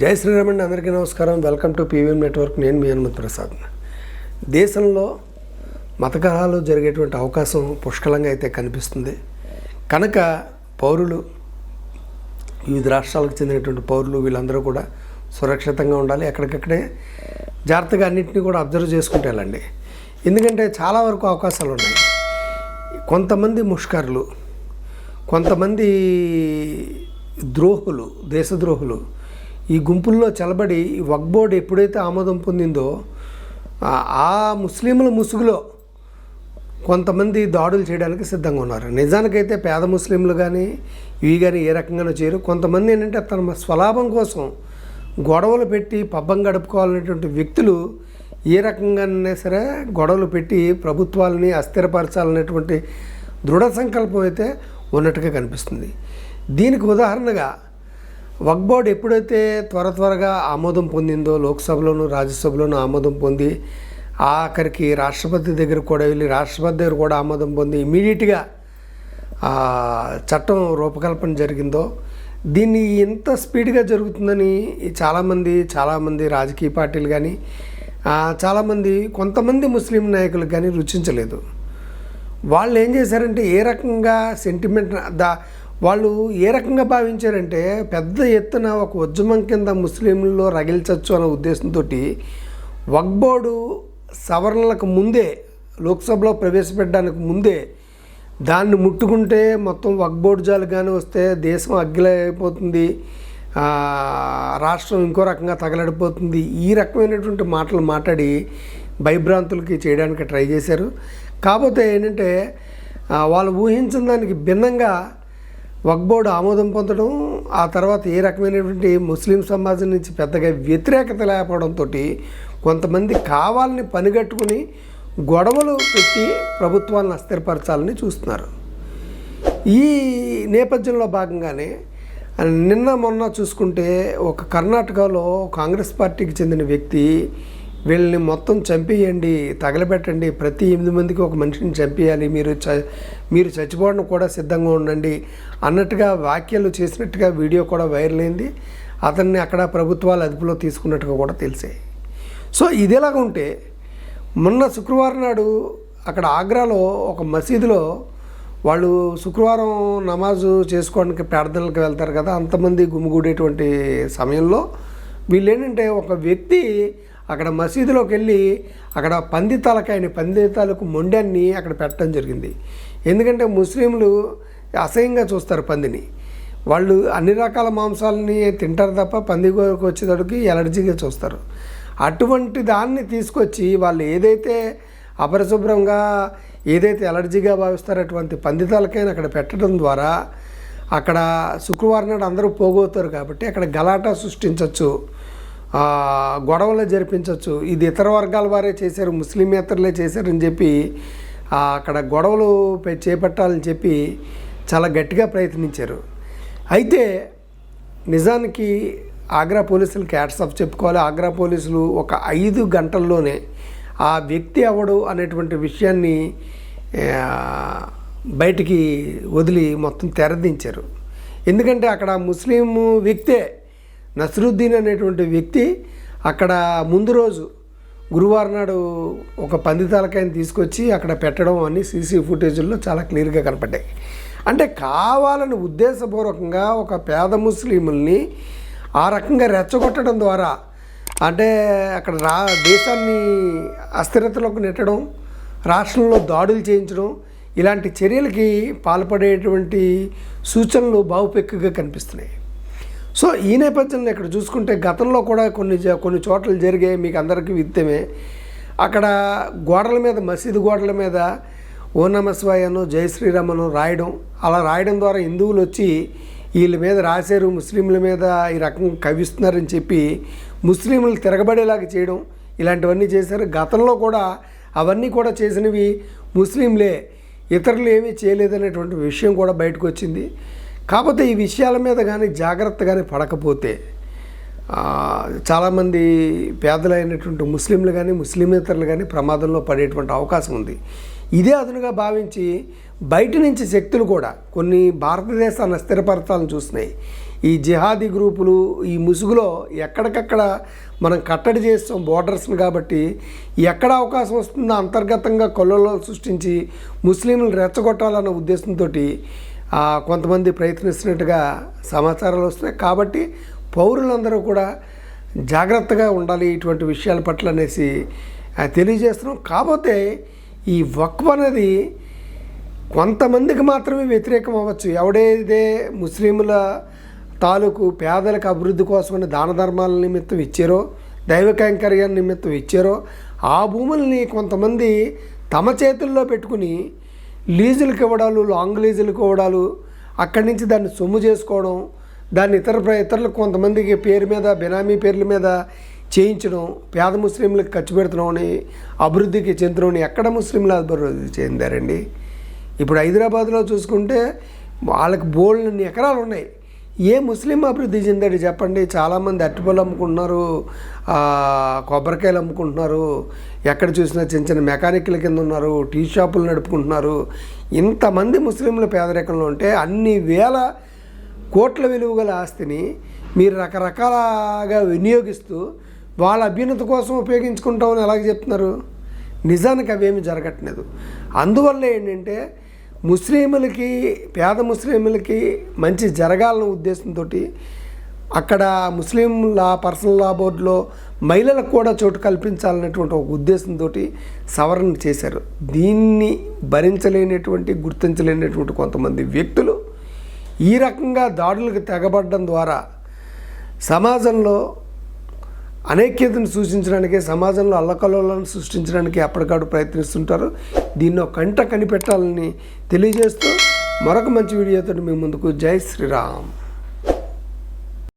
జై శ్రీరామ్ అండి. అందరికీ నమస్కారం. Welcome to PVM network. నేను మీ హనుమత్ ప్రసాద్. దేశంలో మత జరిగేటువంటి అవకాశం పుష్కలంగా అయితే కనిపిస్తుంది. కనుక పౌరులు వివిధ రాష్ట్రాలకు చెందినటువంటి పౌరులు వీళ్ళందరూ కూడా సురక్షితంగా ఉండాలి. ఎక్కడికక్కడే జాగ్రత్తగా అన్నింటినీ కూడా అబ్జర్వ్ చేసుకుంటూ వెళ్ళండి. ఎందుకంటే చాలా వరకు అవకాశాలు ఉన్నాయి. కొంతమంది ముష్కర్లు కొంతమంది ద్రోహులు దేశద్రోహులు ఈ గుంపుల్లో చలబడి ఈ వక్ బోర్డు ఎప్పుడైతే ఆమోదం పొందిందో ఆ- ముస్లింల ముసుగులో కొంతమంది దాడులు చేయడానికి సిద్ధంగా ఉన్నారు. నిజానికైతే పేద ముస్లింలు కానీ ఇవి కానీ ఏ రకంగానూ చేయరు. కొంతమంది ఏంటంటే తన స్వలాభం కోసం గొడవలు పెట్టి పబ్బం గడుపుకోవాలనేటువంటి వ్యక్తులు ఏ రకంగానే సరే గొడవలు పెట్టి ప్రభుత్వాలని అస్థిరపరచాలనేటువంటి దృఢ సంకల్పం అయితే ఉన్నట్టుగా కనిపిస్తుంది. దీనికి ఉదాహరణగా వక్బోర్డ్ ఎప్పుడైతే త్వర త్వరగా ఆమోదం పొందిందో లోక్సభలోను రాజ్యసభలోను ఆమోదం పొంది ఆఖరికి రాష్ట్రపతి దగ్గర కూడా వెళ్ళి రాష్ట్రపతి దగ్గర కూడా ఆమోదం పొంది ఇమీడియట్గా చట్టం రూపకల్పన జరిగిందో దీన్ని ఎంత స్పీడ్గా జరుగుతుందని చాలామంది చాలామంది రాజకీయ పార్టీలు కానీ చాలామంది కొంతమంది ముస్లిం నాయకులు కానీ రుచించలేదు. వాళ్ళు ఏం చేశారంటే ఏ రకంగా సెంటిమెంట్ దా వాళ్ళు ఏ రకంగా భావించారంటే పెద్ద ఎత్తున ఒక ఉద్యమం కింద ముస్లింల్లో రగిల్చచ్చు అనే ఉద్దేశంతో వక్బోర్డు సవరణలకు ముందే లోక్సభలో ప్రవేశపెట్టడానికి ముందే దాన్ని ముట్టుకుంటే మొత్తం వక్బోర్డు జాలు కానీ వస్తే దేశం అగ్గిలైపోతుంది రాష్ట్రం ఇంకో రకంగా తగలడిపోతుంది. ఈ రకమైనటువంటి మాటలు మాట్లాడి భయభ్రాంతులకి చేయడానికి ట్రై చేశారు. కాకపోతే ఏంటంటే వాళ్ళు ఊహించిన దానికి భిన్నంగా వక్ బోర్డు ఆమోదం పొందడం ఆ తర్వాత ఏ రకమైనటువంటి ముస్లిం సమాజం నుంచి పెద్దగా వ్యతిరేకత లేకపోవడంతో కొంతమంది కావాలని పనిగట్టుకుని గొడవలు పెట్టి ప్రభుత్వాలను అస్థిరపరచాలని చూస్తున్నారు. ఈ నేపథ్యంలో భాగంగానే నిన్న మొన్న చూసుకుంటే ఒక కర్ణాటకలో కాంగ్రెస్ పార్టీకి చెందిన వ్యక్తి వీళ్ళని మొత్తం చంపేయండి తగలబెట్టండి. ప్రతి ఎనిమిది మందికి ఒక మనిషిని చంపేయాలి. మీరు చ మీరు చచ్చిపోవడం కూడా సిద్ధంగా ఉండండి. అన్నట్టుగా వ్యాఖ్యలు చేసినట్టుగా వీడియో కూడా వైరల్ అయింది. అతన్ని అక్కడ ప్రభుత్వాలు అదుపులో తీసుకున్నట్టుగా కూడా తెలిసాయి. సో ఇదేలాగా ఉంటే మొన్న శుక్రవారం నాడు అక్కడ ఆగ్రాలో ఒక మసీదులో వాళ్ళు శుక్రవారం నమాజు చేసుకోవడానికి ప్రార్థనలకు వెళ్తారు కదా అంతమంది గుమిగూడేటువంటి సమయంలో వీళ్ళు ఏంటంటే ఒక వ్యక్తి అక్కడ మసీదులోకి వెళ్ళి అక్కడ పంది తలకాయని పంది తాలూకు మొండాన్ని అక్కడ పెట్టడం జరిగింది. ఎందుకంటే ముస్లింలు అసహ్యంగా చూస్తారు పందిని. వాళ్ళు అన్ని రకాల మాంసాలని తింటారు తప్ప పంది కోరికి ఎలర్జీగా చూస్తారు. అటువంటి దాన్ని తీసుకొచ్చి వాళ్ళు ఏదైతే అపరిశుభ్రంగా ఏదైతే ఎలర్జీగా భావిస్తారో అటువంటి పందితాలకైనా అక్కడ పెట్టడం ద్వారా అక్కడ శుక్రవారం నాడు అందరూ పోగొతారు కాబట్టి అక్కడ గలాటా సృష్టించవచ్చు గొడవలు జరిపించవచ్చు ఇది ఇతర వర్గాల వారే చేశారు ముస్లిమేతరులే చేశారని చెప్పి అక్కడ గొడవలు చేపట్టాలని చెప్పి చాలా గట్టిగా ప్రయత్నించారు. అయితే నిజానికి ఆగ్రా పోలీసులకి క్యాట్స్ ఆఫ్ చెప్పుకోవాలి. ఆగ్రా పోలీసులు ఒక ఐదు గంటల్లోనే ఆ వ్యక్తి ఎవడు అనేటువంటి విషయాన్ని బయటికి వదిలి మొత్తం తెరదించారు. ఎందుకంటే అక్కడ ముస్లిం వ్యక్తే నసరుద్దీన్ అనేటువంటి వ్యక్తి అక్కడ ముందు రోజు గురువారం నాడు ఒక పంది తలకాయని తీసుకొచ్చి అక్కడ పెట్టడం అన్ని సీసీ ఫుటేజీల్లో చాలా క్లియర్గా కనపడ్డాయి. అంటే కావాలని ఉద్దేశపూర్వకంగా ఒక పేద ముస్లింల్ని ఆ రకంగా రెచ్చగొట్టడం ద్వారా అంటే అక్కడ రా దేశాన్ని అస్థిరతలోకి నెట్టడం రాష్ట్రంలో దాడులు చేయించడం ఇలాంటి చర్యలకి పాల్పడేటువంటి సూచనలు బావుపెక్కుగా కనిపిస్తున్నాయి. సో ఈ నేపథ్యంలో ఇక్కడ చూసుకుంటే గతంలో కూడా కొన్ని కొన్ని చోట్ల జరిగాయి మీకు అందరికీ విత్తమే. అక్కడ గోడల మీద మసీదు గోడల మీద ఓ నమస్వాయను జై శ్రీరామను రాయడం అలా రాయడం ద్వారా హిందువులు వచ్చి వీళ్ళ మీద రాశారు ముస్లింల మీద ఈ రకంగా కవిస్తున్నారని చెప్పి ముస్లింలు తిరగబడేలాగా చేయడం ఇలాంటివన్నీ చేశారు. గతంలో కూడా అవన్నీ కూడా చేసినవి ముస్లింలే ఇతరులు ఏమీ చేయలేదనేటువంటి విషయం కూడా బయటకు వచ్చింది. కాకపోతే ఈ విషయాల మీద కానీ జాగ్రత్త కానీ పడకపోతే చాలామంది పేదలైనటువంటి ముస్లింలు కానీ ముస్లిమేతరులు కానీ ప్రమాదంలో పడేటువంటి అవకాశం ఉంది. ఇదే అదునుగా భావించి బయట నుంచి శక్తులు కూడా కొన్ని భారతదేశాన్ని స్థిరపరచాలని చూస్తున్నాయి. ఈ జిహాదీ గ్రూపులు ఈ ముసుగులో ఎక్కడికక్కడ మనం కట్టడి చేస్తాం బోర్డర్స్ని కాబట్టి ఎక్కడ అవకాశం వస్తుందో అంతర్గతంగా కొల్లలో సృష్టించి ముస్లింలు రెచ్చగొట్టాలన్న ఉద్దేశంతో కొంతమంది ప్రయత్నిస్తున్నట్టుగా సమాచారాలు వస్తున్నాయి. కాబట్టి పౌరులందరూ కూడా జాగ్రత్తగా ఉండాలి ఇటువంటి విషయాల పట్ల అనేసి తెలియజేస్తున్నాం. కాకపోతే ఈ వక్ఫ్ అనేది కొంతమందికి మాత్రమే వ్యతిరేకం అవ్వచ్చు. ఎవడైతే ముస్లింల తాలూకు పేదలకు అభివృద్ధి కోసమని దాన ధర్మాల నిమిత్తం ఇచ్చారో దైవ కైంకర్యాల నిమిత్తం ఇచ్చారో ఆ భూముల్ని కొంతమంది తమ చేతుల్లో పెట్టుకుని లీజులకు ఇవ్వడాలు లాంగ్ లీజులకు ఇవ్వడాలు అక్కడి నుంచి దాన్ని సొమ్ము చేసుకోవడం దాన్ని ఇతర ప్ర- ఇతరులకు కొంతమందికి పేరు మీద బినామీ పేర్ల మీద చేయించడం పేద ముస్లింలకు ఖర్చు పెడుతున్నామని అభివృద్ధికి చెందుతున్నామని ఎక్కడ ముస్లింలు అభివృద్ధి చెందారండి? ఇప్పుడు హైదరాబాద్లో చూసుకుంటే వాళ్ళకి బోల్డ్ ఎకరాలు ఉన్నాయి. ఏ ముస్లిం అభివృద్ధి చెందాడు చెప్పండి? చాలామంది అరటిపళ్ళు అమ్ముకుంటున్నారు కొబ్బరికాయలు అమ్ముకుంటున్నారు ఎక్కడ చూసినా చిన్న చిన్న మెకానిక్ల కింద ఉన్నారు టీ షాపులు నడుపుకుంటున్నారు. ఇంతమంది ముస్లింలు పేదరికంలో ఉంటే అన్ని వేల కోట్ల విలువ గల ఆస్తిని మీరు రకరకాలుగా వినియోగిస్తూ వాళ్ళ అభ్యున్నత కోసం ఉపయోగించుకుంటామని ఎలాగ చెప్తున్నారు? నిజానికి అవేమి జరగట్లేదు. అందువల్ల ఏంటంటే ముస్లింలకి పేద ముస్లింలకి మంచి జరగాలన్న ఉద్దేశంతో అక్కడ ముస్లిం లా పర్సనల్ లా బోర్డులో మహిళలకు కూడా చోటు కల్పించాలనేటువంటి ఒక ఉద్దేశంతో సవరణ చేశారు. దీన్ని భరించలేనటువంటి గుర్తించలేనటువంటి కొంతమంది వ్యక్తులు ఈ రకంగా దాడులకు తెగబడడం ద్వారా సమాజంలో అనైక్యతను సూచించడానికి సమాజంలో అల్లకల్లోలను సృష్టించడానికి ఎప్పటికాడు ప్రయత్నిస్తుంటారు. దీన్ని కంట కనిపెట్టాలని తెలియజేస్తూ మరొక మంచి వీడియోతో మీ ముందుకు జై శ్రీరామ్.